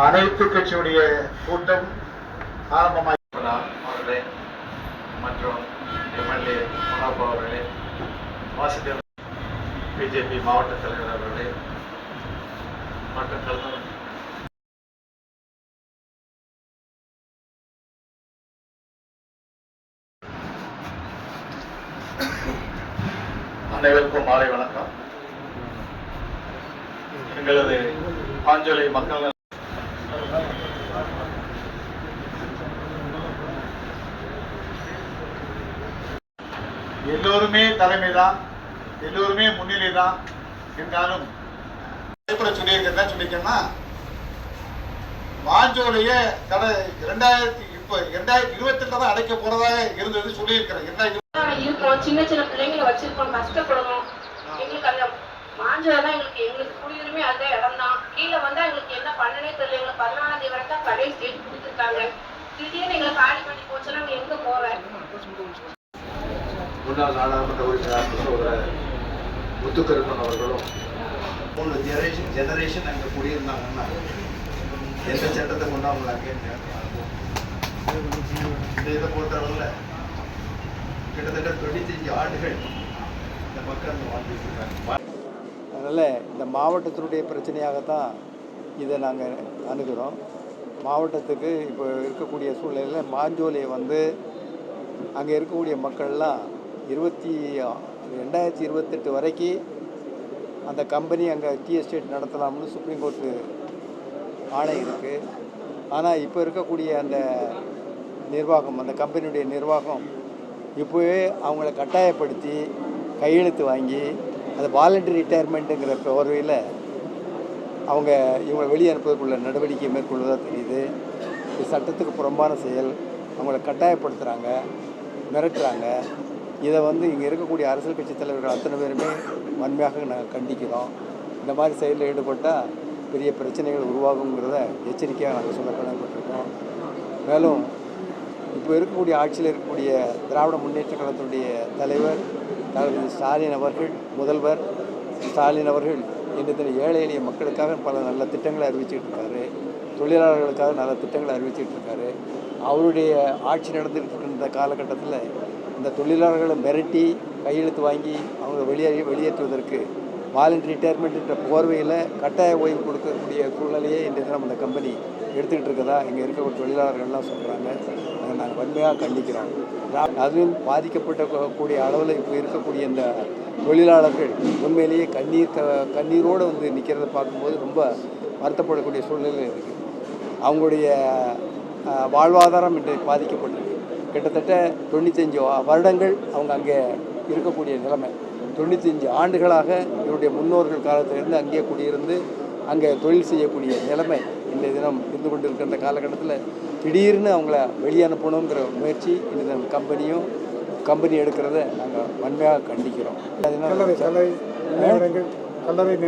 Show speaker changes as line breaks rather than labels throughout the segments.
அனைத்து கட்சியுடைய கூட்டம் ஆரம்பமாக அவர்களே மற்றும் எம்எல்ஏ மனோபா அவர்களே வாசுதேவ் பிஜேபி மாவட்ட தலைவர் அவர்களே மற்ற தலைவர் அனைவருக்கும் மாலை வணக்கம். எங்களது பாஞ்சோலை மக்கள் எல்லோருமே தலைமை தான் எல்லோருமே முன்னிலை தான் என்றாலும் கூட சொல்லியிருக்கிறதா சொல்லியிருக்கேன்னா வாஞ்சோடைய கடை இரண்டாயிரத்தி இப்போ இரண்டாயிரத்தி இருபத்தி தான் அடைக்க போறதாக இருந்தது சொல்லியிருக்கிறேன் இரண்டாயிரத்தி
இருக்கோம். சின்ன சின்ன பிள்ளைங்களை வச்சிருக்கோம். கஷ்டப்படணும். எங்களுக்கு அந்த மாஞ்சலாம் எங்களுக்கு எங்களுக்கு குடியுரிமை அந்த இடம் தான் கீழே வந்தா எங்களுக்கு என்ன பண்ணனே தெரியல. எங்களுக்கு பதினாலாம் தேதி வரைக்கும் கடைசி டேட் கொடுத்துருக்காங்க. திடீர்னு எங்களை காலி பண்ணி போச்சுன்னா
முன்னாள் நாடாளுமன்ற உறுப்பினர் சகோதரர் முத்துக்கருப்பன் அவர்களும் மூணு ஜெனரேஷன் ஜெனரேஷன் அங்கே குடியிருந்தாங்கன்னா எந்த சட்டத்தை கொண்டு அவங்களை அங்கே இந்த இதை பொறுத்தளவில் கிட்டத்தட்ட தொண்ணூத்தஞ்சு ஆண்டுகள் இந்த மக்கள் அங்கே வாழ்ந்துட்டு இருக்காங்க.
அதனால் இந்த மாவட்டத்தினுடைய பிரச்சனையாகத்தான் இதை நாங்கள் அணுகிறோம். மாவட்டத்துக்கு இப்போ இருக்கக்கூடிய சூழ்நிலையில் மாஞ்சோலியை வந்து அங்கே இருக்கக்கூடிய மக்கள்லாம் இருபத்தி ரெண்டாயிரத்தி இருபத்தெட்டு வரைக்கும் அந்த கம்பெனி அங்கே டீ எஸ்டேட் நடத்தலாம்னு சுப்ரீம் கோர்ட்டு ஆணை இருக்குது ஆனால் இப்போ இருக்கக்கூடிய அந்த நிர்வாகம் அந்த கம்பெனியுடைய நிர்வாகம் இப்போவே அவங்கள கட்டாயப்படுத்தி கையெழுத்து வாங்கி அது வாலண்டரி ரிட்டையர்மெண்ட்டுங்கிற போர்வையில் அவங்க இவங்களை வெளியே அனுப்புவதற்குள்ள நடவடிக்கை மேற்கொள்வதாக தெரியுது. இது சட்டத்துக்கு புறம்பான செயல். அவங்கள கட்டாயப்படுத்துகிறாங்க மிரட்டுறாங்க. இதை வந்து இங்கே இருக்கக்கூடிய அரசியல் கட்சி தலைவர்கள் அத்தனை பேருமே வன்மையாக நாங்கள் கண்டிக்கிறோம். இந்த மாதிரி செயலில் ஈடுபட்டால் பெரிய பிரச்சனைகள் உருவாகுங்கிறத எச்சரிக்கையாக நாங்கள் சொல்ல கடமைப்பட்டிருக்கோம். மேலும் இப்போ இருக்கக்கூடிய ஆட்சியில் இருக்கக்கூடிய திராவிட முன்னேற்ற கழகத்துடைய தலைவர் தளபதி ஸ்டாலின் அவர்கள் முதல்வர் ஸ்டாலின் அவர்கள் இன்று தினம் ஏழை எளிய மக்களுக்காக பல நல்ல திட்டங்களை அறிவிச்சிட்டு இருக்காரு. தொழிலாளர்களுக்காக நல்ல திட்டங்களை அறிவிச்சிட்டு இருக்காரு. அவருடைய ஆட்சி நடந்துகிட்டு இருந்த காலகட்டத்தில் இந்த தொழிலாளர்களை மிரட்டி கையெழுத்து வாங்கி அவங்க வெளியே வெளியேற்றுவதற்கு வாலண்டரி ரிட்டையர்மெண்ட்ன்ற போர்வையில் கட்டாய ஓய்வு கொடுக்கக்கூடிய சூழ்நிலையே இன்றைய தினம் அந்த கம்பெனி எடுத்துக்கிட்டு இருக்கதா இங்கே இருக்கக்கூடிய தொழிலாளர்கள்லாம் சொல்கிறாங்க அதை நாங்கள் வன்மையாக கண்டிக்கிறோம். அதுவும் பாதிக்கப்பட்ட கூடிய அளவில் இப்போ இருக்கக்கூடிய இந்த தொழிலாளர்கள் உண்மையிலேயே கண்ணீர் க கண்ணீரோடு வந்து நிற்கிறத பார்க்கும்போது ரொம்ப வருத்தப்படக்கூடிய சூழ்நிலை இருக்குது அவங்களுடைய வாழ்வாதாரம் இன்று பாதிக்கப்பட்டிருக்கு. கிட்டத்தட்ட தொண்ணூத்தஞ்சு வருடங்கள் அவங்க அங்கே இருக்கக்கூடிய நிலைமை. தொண்ணூத்தஞ்சு ஆண்டுகளாக இவருடைய முன்னோர்கள் காலத்திலிருந்து அங்கேயே குடியிருந்து அங்கே தொழில் செய்யக்கூடிய நிலைமை இன்றைய தினம் இருந்து கொண்டிருக்கிற இந்த காலகட்டத்தில் திடீர்னு அவங்கள வெளியே அனுப்பணுங்கிற முயற்சி இந்த தினம் கம்பெனியும் கம்பெனி எடுக்கிறத நாங்கள் வன்மையாக கண்டிக்கிறோம்.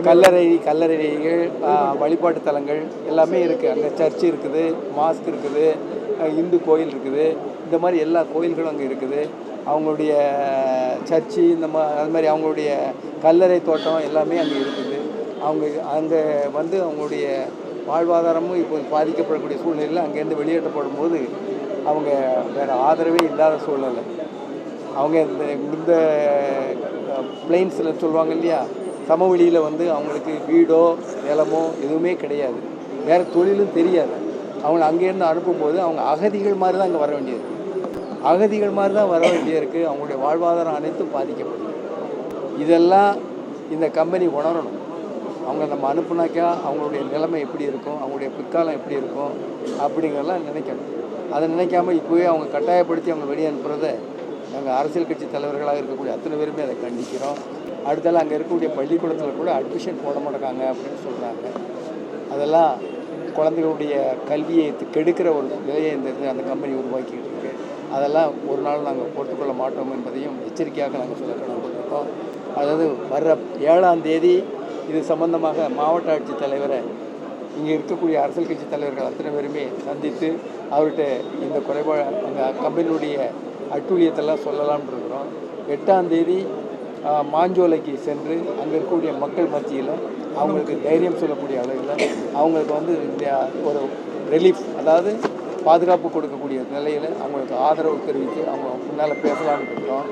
கல்லறை கல்லறைகள் வழிபாட்டு தலங்கள் எல்லாமே இருக்குது அங்கே சர்ச் இருக்குது மாஸ்க் இருக்குது இந்து கோயில் இருக்குது. இந்த மாதிரி எல்லா கோயில்களும் அங்கே இருக்குது. அவங்களுடைய சர்ச்சு இந்த மா அது மாதிரி அவங்களுடைய கல்லறை தோட்டம் எல்லாமே அங்கே இருக்குது. அவங்க அங்கே வந்து அவங்களுடைய வாழ்வாதாரமும் இப்போ பாதிக்கப்படக்கூடிய சூழ்நிலையில் அங்கேருந்து வெளியேற்றப்படும் போது அவங்க வேறு ஆதரவே இல்லாத சூழ்நிலை. அவங்க இந்த இந்த பிளைன்ஸில் சொல்லுவாங்க இல்லையா? சமவெளியில் வந்து அவங்களுக்கு வீடோ நிலமோ எதுவுமே கிடையாது. வேறு தொழிலும் தெரியாது. அவங்களை அங்கேருந்து அனுப்பும்போது அவங்க அகதிகள் மாதிரி தான் அங்கே வர வேண்டியது. அகதிகள் மாதிரி தான் வர வேண்டிய இருக்குது அவங்களுடைய வாழ்வாதாரம் அனைத்தும் பாதிக்கப்படும். இதெல்லாம் இந்த கம்பெனி உணரணும். அவங்க நம்ம அனுப்புனாக்கா அவங்களுடைய நிலைமை எப்படி இருக்கும்? அவங்களுடைய பிற்காலம் எப்படி இருக்கும்? அப்படிங்கிறலாம் நினைக்கணும். அதை நினைக்காம இப்போவே அவங்க கட்டாயப்படுத்தி அவங்க வெளியே அனுப்புகிறத நாங்கள் அரசியல் கட்சி தலைவர்களாக இருக்கக்கூடிய அத்தனை பேருமே அதை கண்டிக்கிறோம். அடுத்தால அங்கே இருக்கக்கூடிய பள்ளிக்கூடத்தில் கூட அட்மிஷன் போட மாட்டாங்க அப்படின்னு சொல்கிறாங்க அதெல்லாம் குழந்தைகளுடைய கல்வியை கெடுக்கிற ஒரு நிலையை இந்த அந்த கம்பெனி உருவாக்கிட்டு இருக்குது அதெல்லாம் ஒரு நாள் நாங்கள் பொறுத்துக்கொள்ள மாட்டோம் என்பதையும் எச்சரிக்கையாக நாங்கள் சொல்ல கடமைப்பட்டிருக்கோம். அதாவது வர்ற ஏழாம் தேதி இது சம்பந்தமாக மாவட்ட ஆட்சித் தலைவரை இங்கே இருக்கக்கூடிய அரசியல் கட்சி தலைவர்கள் அத்தனை பேருமே சந்தித்து அவர்கிட்ட இந்த குறைபாடு அந்த கம்பெனியுடைய அட்டூழியத்தெல்லாம் சொல்லலாம்னு இருக்கிறோம். எட்டாம் தேதி மாஞ்சோலைக்கு சென்று அங்கே இருக்கக்கூடிய மக்கள் மத்தியில் அவங்களுக்கு தைரியம் சொல்லக்கூடிய அளவில் அவங்களுக்கு வந்து ஒரு ரிலீஃப் அதாவது பாதுகாப்பு கொடுக்கக்கூடிய நிலையில் அவங்களுக்கு ஆதரவு தெரிவித்து அவங்க முன்னால் பேசலான்னு இருக்கிறோம்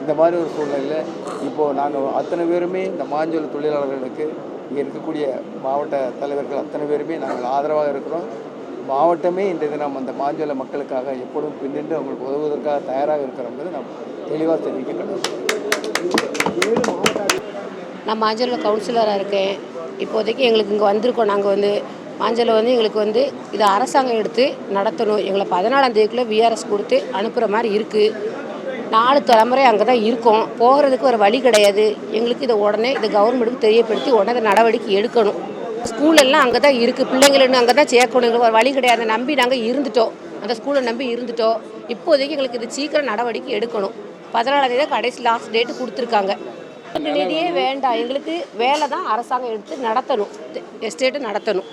இந்த மாதிரி ஒரு சூழ்நிலையில் இப்போது நாங்கள் அத்தனை பேருமே இந்த மாஞ்சோல் தொழிலாளர்களுக்கு இங்கே இருக்கக்கூடிய மாவட்ட தலைவர்கள் அத்தனை பேருமே நாங்கள் ஆதரவாக இருக்கிறோம். மாவட்டமே இன்றைய தினம் அந்த மாஞ்சோல மக்களுக்காக எப்பொழுதும் பின்னின்று அவங்களுக்கு உதவுவதற்காக தயாராக இருக்கிறோங்கிறது நாம் தெளிவாக தெரிவிக்க கடவுள்.
நான் மாஞ்சலில் கவுன்சிலராக இருக்கேன். இப்போதைக்கு எங்களுக்கு இங்கே வந்திருக்கோம். நாங்கள் வந்து மாஞ்சலில் வந்து எங்களுக்கு வந்து இதை அரசாங்கம் எடுத்து நடத்தணும். எங்களை பதினாலாம் தேதிக்குள்ளே விஆர்எஸ் கொடுத்து அனுப்புகிற மாதிரி இருக்குது நாலு தலைமுறை அங்கே தான் இருக்கோம். போகிறதுக்கு ஒரு வழி கிடையாது. எங்களுக்கு இதை உடனே இதை கவர்மெண்ட்டுக்கு தெரியப்படுத்தி உடனே நடவடிக்கை எடுக்கணும். ஸ்கூல் எல்லாம் அங்கே தான் இருக்குது பிள்ளைங்களை அங்கே தான் சேர்க்கணும். ஒரு வழி கிடையாது. நம்பி நாங்கள் இருந்துட்டோம். அந்த ஸ்கூலை நம்பி இருந்துட்டோம். இப்போதைக்கு எங்களுக்கு இது சீக்கிரம் நடவடிக்கை எடுக்கணும். பதினாலாம் தேதி கடைசி லாஸ்ட் டேட்டு கொடுத்துருக்காங்க. நிதியே வேண்டாம். எங்களுக்கு வேலை தான் அரசாங்கம் எடுத்து நடத்தணும். எஸ்டேட்டு நடத்தணும்.